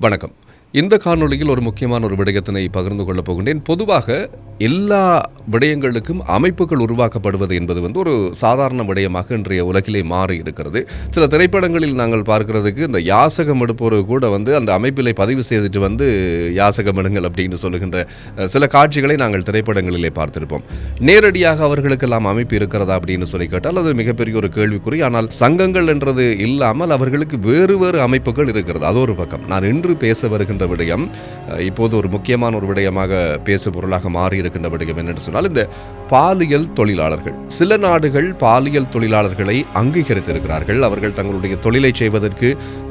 வணக்கம். இந்த காணொளியில் ஒரு முக்கியமான ஒரு விடயத்தினை பகிர்ந்து கொள்ளப் போகின்றேன். பொதுவாக எல்லா விடயங்களுக்கும் அமைப்புகள் உருவாக்கப்படுவது என்பது வந்து ஒரு சாதாரண விடயமாக இன்றைய உலகிலே மாறி இருக்கிறது. சில திரைப்படங்களில் நாங்கள் பார்க்கிறதுக்கு இந்த யாசகம் எடுப்போர் கூட வந்து அந்த அமைப்பிலே பதிவு செய்துட்டு வந்து யாசகம் எடுங்கள் அப்படின்னு சொல்லுகின்ற சில காட்சிகளை நாங்கள் திரைப்படங்களிலே பார்த்திருப்போம். நேரடியாக அவர்களுக்கெல்லாம் அமைப்பு இருக்கிறதா அப்படின்னு சொல்லி கேட்டால் அது மிகப்பெரிய ஒரு கேள்விக்குறி. ஆனால் சங்கங்கள் என்றது இல்லாமல் அவர்களுக்கு வேறு வேறு அமைப்புகள் இருக்கிறது. அது ஒரு பக்கம். நான் இன்று பேச வருகின்ற இருக்கின்ற விடயம் இப்போது ஒரு முக்கியமான ஒரு விடயமாக பேசு பொருளாக மாறி இருக்கின்ற விடயம் என்னென்று சொன்னால் இந்த பாலியல் தொழிலாளர்கள் சில நாடுகள் பாலியல் தொழிலாளர்களை அங்கீகரித்திருக்கிறார்கள். அவர்கள் தங்களுடைய தொழிலை செய்வதற்கு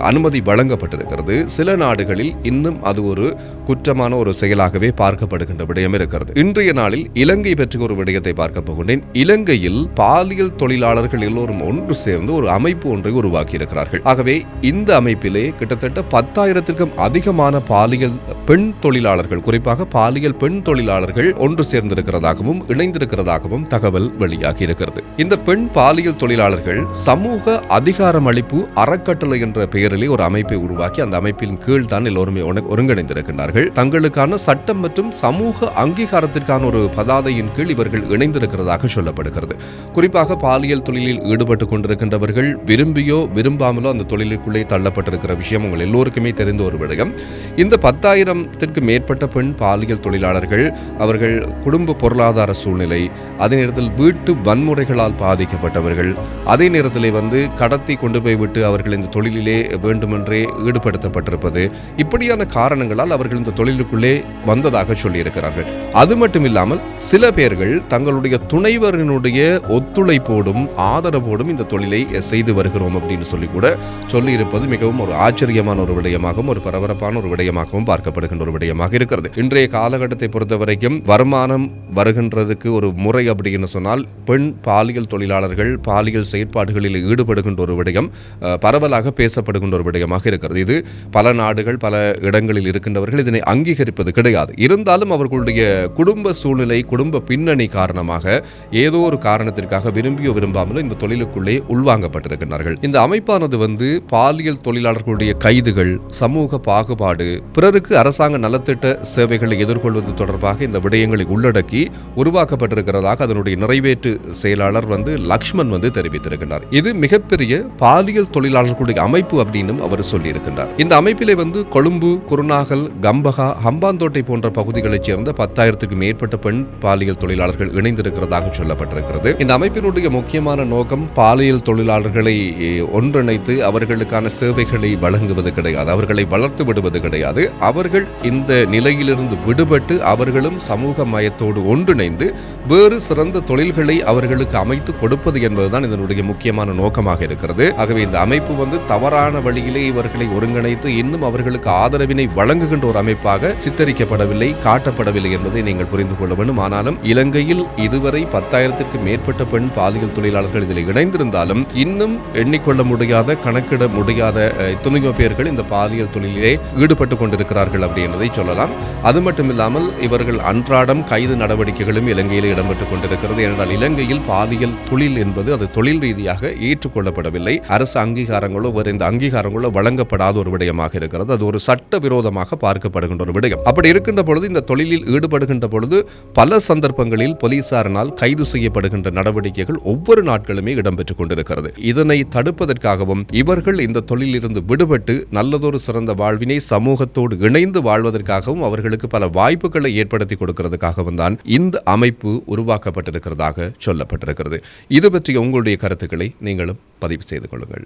அனுமதி வழங்கப்பட்டிருக்கிறது. சில நாடுகளில் இன்னும் அது ஒரு குற்றமான ஒரு செயலாகவே பார்க்கப்படுகின்ற விடயம் இருக்கிறது. இன்றைய நாளில் இலங்கை பற்றி ஒரு விடயத்தை பார்க்க போகின்றேன். இலங்கையில் பாலியல் தொழிலாளர்கள் எல்லோரும் ஒன்று சேர்ந்து ஒரு அமைப்பு ஒன்றை உருவாக்கி இருக்கிறார்கள் ஆகவே இந்த அமைப்பிலே கிட்டத்தட்ட பத்தாயிரத்திற்கும் அதிகமான பாலியல் பெண் தொழிலாளர்கள் குறிப்பாக பாலியல் பெண் தொழிலாளர்கள் ஒன்று சேர்ந்திருக்கிறதாகவும் இணைந்திருக்கிறதாகவும் தகவல் வெளியாகி இருக்கிறது. இந்த பெண் பாலியல் தொழிலாளர்கள் சமூக அதிகாரம் அளிப்பு அறக்கட்டளை என்ற பெயரிலே ஒரு அமைப்பை உருவாக்கி அந்த அமைப்பின் கீழ் தான் எல்லோருமே ஒரு- ஒருங்கிணைந்திருக்கின்றார்கள். தங்களுக்கான சட்டம் மற்றும் சமூக அங்கீகாரத்திற்கான ஒரு பதாதையின் கீழ் இவர்கள் இணைந்திருக்கிறதாக சொல்லப்படுகிறது. குறிப்பாக பாலியல் தொழிலில் ஈடுபட்டு கொண்டிருக்கின்றவர்கள் விரும்பியோ விரும்பாமலோ அந்த தொழிலுக்குள்ளே தள்ளப்பட்டிருக்கிற விஷயம் உங்கள் எல்லோருக்குமே தெரிந்த ஒரு விடயம். இந்த பத்தாயிரத்திற்கு மேற்பட்ட பெண் பாலியல் தொழிலாளர்கள் அவர்கள் குடும்ப பொருளாதார சூழ்நிலை அதே நேரத்தில் வீட்டு வன்முறைகளால் பாதிக்கப்பட்டவர்கள் அதே நேரத்தில் வந்து கடத்தி கொண்டு போய் விட்டு அவர்கள் இந்த தொழிலிலே வேண்டுமென்றே ஈடுபடுத்தப்பட்டிருப்பது இப்படியான காரணங்களால் அவர்கள் இந்த தொழிலுக்குள்ளே வந்ததாக சொல்லியிருக்கிறார்கள். அது மட்டும் இல்லாமல் சில பேர்கள் தங்களுடைய துணைவரினுடைய ஒத்துழைப்போடும் ஆதரவோடும் இந்த தொழிலை செய்து வருகிறோம் அப்படின்னு சொல்லி கூட சொல்லியிருப்பது மிகவும் ஒரு ஆச்சரியமான ஒரு விடயமாகவும் ஒரு பரபரப்பான ஒரு விடயமாகவும் பார்க்கப்படுகின்ற ஒரு விடயமாக இருக்கிறது. இன்றைய காலகட்டத்தை பொறுத்தவரைக்கும் வருமானம் வருகின்றதுக்கு ஒரு முறை அப்படின்னு சொன்னால் பெண் பாலியல் தொழிலாளர்கள் பாலியல் செயற்பாடுகளில் ஈடுபடுகின்ற ஒரு விடயம் பரவலாக பேசப்படுகின்ற ஒரு விடயமாக இருக்கிறது. இது பல நாடுகள் பல இடங்களில் இருக்கின்றவர்கள் இதனை அங்கீகரிப்பது கிடையாது. இருந்தாலும் அவர்களுடைய குடும்ப சூழ்நிலை குடும்ப பின்னணி காரணமாக ஏதோ ஒரு காரணத்திற்காக விரும்பியோ விரும்பாமலோ இந்த தொழிலுக்குள்ளே உள்வாங்கப்பட்டிருக்கிறார்கள் இந்த அமைப்பானது வந்து பாலியல் தொழிலாளர்களுடைய கைதுகள் சமூக பாகுபாடு பிறருக்கு அரசாங்க நலத்திட்ட சேவைகளை எதிர்கொள்வது தொடர்பாக இந்த விடயங்களை உள்ளடக்கி உருவாக்கப்பட்டிருக்கிறதாக அதனுடைய நிறைவேற்று செயலாளர் வந்து லக்ஷ்மண் வந்து தெரிவித்திருக்கிறார். இது மிகப்பெரிய பாலியல் தொழிலாளர்களுடைய அமைப்பு அப்படின்னும் அவர் சொல்லியிருக்கின்றார். இந்த அமைப்பிலே வந்து கொழும்பு குருநாகல் கம்பகா ஹம்பாந்தோட்டை போன்ற பகுதிகளைச் சேர்ந்த பத்தாயிரத்துக்கு மேற்பட்ட பெண் பாலியல் தொழிலாளர்கள் இணைந்திருக்கிறதாக சொல்லப்பட்டிருக்கிறது. இந்த அமைப்பினுடைய முக்கியமான நோக்கம் பாலியல் தொழிலாளர்களை ஒன்றிணைத்து அவர்களுக்கான சேவைகளை வழங்குவது கிடையாது. அவர்களை வளர்த்து விடுவது கிடையாது அவர்கள் இந்த நிலையிலிருந்து விடுபட்டு அவர்களும் சமூக மயத்தோடு ஒன்றிணைந்து வேறு சிறந்த தொழில்களை அவர்களுக்கு அமைத்து கொடுப்பது என்பதுதான் இதனுடைய முக்கியமான நோக்கமாக இருக்கிறது. ஆகவே இந்த அமைப்பு வந்து தவறான வழியிலே இவர்களை ஒருங்கிணைத்து இன்னும் அவர்களுக்கு ஆதரவினை வழங்குகின்ற ஒரு அமைப்பாக சித்தரிக்கப்படவில்லை காட்டப்படவில்லை என்பதை நீங்கள் புரிந்து கொள்ள வேண்டும். ஆனாலும் இலங்கையில் இதுவரை பத்தாயிரத்திற்கு மேற்பட்ட பெண் பாலியல் தொழிலாளர்கள் இதில் இணைந்திருந்தாலும் இன்னும் எண்ணிக்கொள்ள முடியாத கணக்கிட முடியாத அஹ், எத்தனையோ பேர்கள் இந்த பாலியல் தொழிலிலே ஈடுபட்டு கொண்டிருக்கிறார்கள் அப்படின்றதை சொல்லலாம். அது மட்டும் இல்லாமல் இவர்கள் அன்றாடம் கைது நடவடிக்கைகளும் இலங்கையில் இடம்பெற்றுக் கொண்டிருக்கிறது. ஏனென்றால் இலங்கையில் பாலியல் தொழில் என்பது அது தொழில் ரீதியாக ஏற்றுக்கொள்ளப்படவில்லை. அரசு அங்கீகாரங்களோ வேறு இந்த அங்கீகாரங்களோ வழங்கப்படாத ஒரு விடயமாக இருக்கிறது. அது ஒரு சட்ட விரோதமாக பார்க்கப்படுகின்ற ஒரு விடயம். அப்படி இருக்கின்ற பொழுது இந்த தொழிலில் ஈடுபடுகின்ற பொழுது பல சந்தர்ப்பங்களில் போலீசாரினால் கைது செய்யப்படுகின்ற நடவடிக்கைகள் ஒவ்வொரு நாட்களுமே இடம்பெற்றுக் கொண்டிருக்கிறது. இதனை தடுப்பதற்காகவும் இவர்கள் இந்த தொழிலிருந்து விடுபட்டு நல்லதொரு சிறந்த வாழ்வினை சமூக சமூகத்தோடு இணைந்து வாழ்வதற்காகவும் அவர்களுக்கு பல வாய்ப்புகளை ஏற்படுத்தி கொடுக்கிறதுக்காகவும் தான் இந்த அமைப்பு உருவாக்கப்பட்டிருக்கிறதாக சொல்லப்பட்டிருக்கிறது. இது பற்றிய உங்களுடைய கருத்துக்களை நீங்களும் பதிவு செய்து கொள்ளுங்கள்.